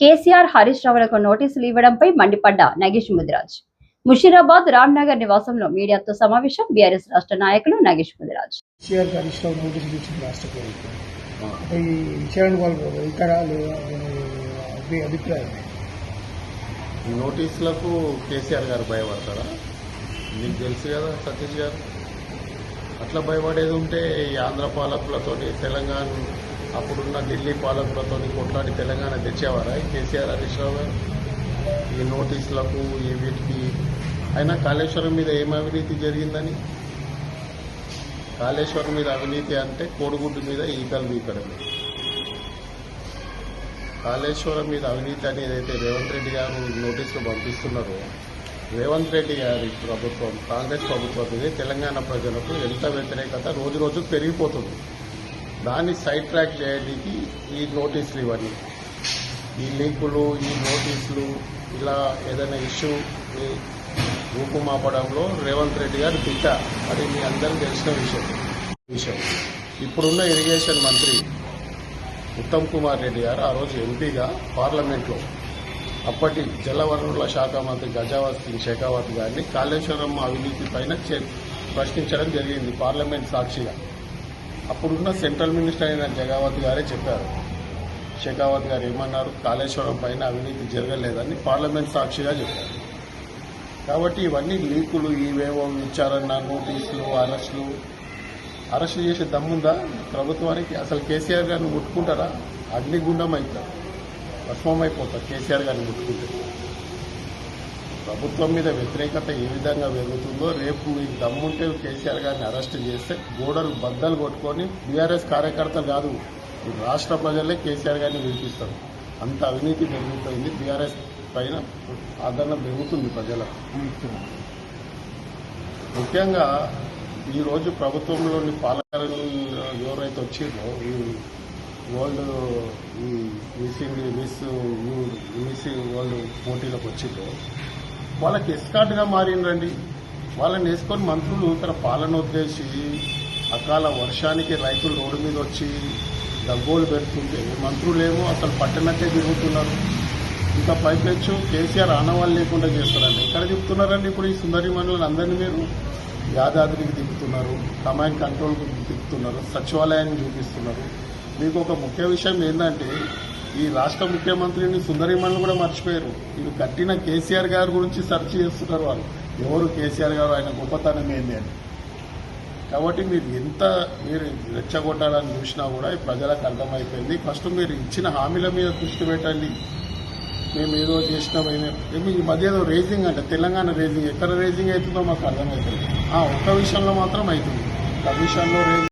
కేసీఆర్ హరీష్ రావులకు నోటీసులు ఇవ్వడంపై మండిపడ్డ నగేష్ ముదిరాజ్. ముషీరాబాద్ రామ్నగర్ నివాసంలో మీడియాతో సమావేశం బీఆర్ఎస్ రాష్ట్ర నాయకులు నగేష్ ముదిరాజ్. నోటీసులకు కేసీఆర్ గారు భయపడతారా? మీకు తెలుసు కదా సతీష్ గారు. అట్లా భయపడేది ఉంటే ఈ ఆంధ్ర పాలకులతోటి తెలంగాణ అప్పుడున్న ఢిల్లీ పాలకులతోని కొట్లాడి తెలంగాణ తెచ్చేవారా ఈ కేసీఆర్ హరీష్ రావు గారు? ఈ నోటీసులకు ఈ వీటికి అయినా కాళేశ్వరం మీద ఏం అవినీతి జరిగిందని? కాళేశ్వరం మీద అవినీతి అంటే కోడిగుడ్డు మీద ఈకలు వీకడమే. కాళేశ్వరం మీద అవినీతి అనేది అయితే రేవంత్ రెడ్డి గారు నోటీసులు పంపిస్తున్నారో రేవంత్ రెడ్డి గారి ప్రభుత్వం కాంగ్రెస్ ప్రభుత్వం మీద తెలంగాణ ప్రజలకు ఎంత వ్యతిరేకత? రోజు రోజు పెరిగిపోతుంది. దాన్ని సైడ్ ట్రాక్ చేయడానికి ఈ నోటీసులు ఇవన్నీ ఈ లింకులు ఈ నోటీసులు ఇలా ఏదైనా ఇష్యూ రూపుమాపడంలో రేవంత్ రెడ్డి గారు దిట్ట అది మీ అందరికీ తెలిసిన విషయం. విషయం. ఇప్పుడున్న ఇరిగేషన్ మంత్రి ఉత్తమ్ కుమార్ రెడ్డి గారు ఆ రోజు ఎంపీగా పార్లమెంట్లో అప్పటి జలవనరుల శాఖ మంత్రి గజావత్ సింగ్ షెకావత్ గారిని కాళేశ్వరం అవినీతి పైన ప్రశ్నించడం జరిగింది పార్లమెంట్ సాక్షిగా. అప్పుడున్న సెంట్రల్ మినిస్టర్ అయిన జగావత్ గారే చెప్పారు. షెకావత్ గారు ఏమన్నారు? కాళేశ్వరం పైన అవినీతి జరగలేదని పార్లమెంట్ సాక్షిగా చెప్పారు. కాబట్టి ఇవన్నీ లీకులు ఇవేవో విచారణ నోటీసులు అరెస్టులు. అరెస్ట్ చేసే దమ్ముందా? ప్రభుత్వానికి అసలు కేసీఆర్ గారిని ముట్టుకుంటారా అగ్నిగుండం అవుతారు భస్మం అయిపోతారు కేసీఆర్ గారిని ముట్టుకుంటారు ప్రభుత్వం మీద వ్యతిరేకత ఏ విధంగా పెరుగుతుందో రేపు మీకు దమ్ముంటే కేసీఆర్ గారిని అరెస్ట్ చేస్తే గోడలు బద్దలు కొట్టుకొని బీఆర్ఎస్ కార్యకర్తలు కాదు రాష్ట్ర ప్రజలే కేసీఆర్ గారిని వినిపిస్తారు అంత అవినీతి పెరిగిపోయింది బీఆర్ఎస్ పైన ఆదరణ పెరుగుతుంది ప్రజలకు. ముఖ్యంగా ఈరోజు ప్రభుత్వంలోని పాలకులు ఎవరైతే వచ్చిందో ఈ వరల్డ్ ఈ మిస్ మిస్ మిస్ వరల్డ్ పోటీలకు వచ్చిందో వాళ్ళకి ఎస్కాట్గా మారిందండి వాళ్ళని వేసుకొని మంత్రులు తన పాలన ఉద్దేశి అకాల వర్షానికి రైతులు రోడ్డు మీద వచ్చి దగ్గోలు పెడుతుంటే మంత్రులేమో అసలు పట్టణట్టే తిరుగుతున్నారు. ఇంకా పైపెచ్చు కేసీఆర్ ఆనవాళ్ళు లేకుండా చేస్తారండి. ఎక్కడ తిప్పుతున్నారండి ఇప్పుడు ఈ సుందరి మండలం అందరినీ మీరు? యాదాద్రికి తిప్పుతున్నారు కమాండ్ కంట్రోల్కి తిప్పుతున్నారు సచివాలయాన్ని చూపిస్తున్నారు. మీకు ఒక ముఖ్య విషయం ఏంటంటే ఈ రాష్ట్ర ముఖ్యమంత్రిని సుందరిమణులు కూడా మర్చిపోయారు. ఇది కట్టిన కేసీఆర్ గారి గురించి సెర్చ్ చేస్తున్నారు వాళ్ళు. ఎవరు కేసీఆర్ గారు? ఆయన గొప్పతనం ఏంది అని. కాబట్టి మీరు ఎంత మీరు రెచ్చగొట్టాలని చూసినా కూడా ప్రజలకు అర్థమైపోయింది. ఫస్ట్ మీరు ఇచ్చిన హామీల మీద దృష్టి పెట్టండి. మేము ఏదో చేసినాం ఏమే ఈ మధ్య ఏదో రేజింగ్ అంటే తెలంగాణ రేజింగ్. ఎక్కడ రేజింగ్ అవుతుందో మాకు అర్థమవుతుంది ఆ ఒక్క విషయంలో మాత్రం అవుతుంది. కమిషన్లో రేజింగ్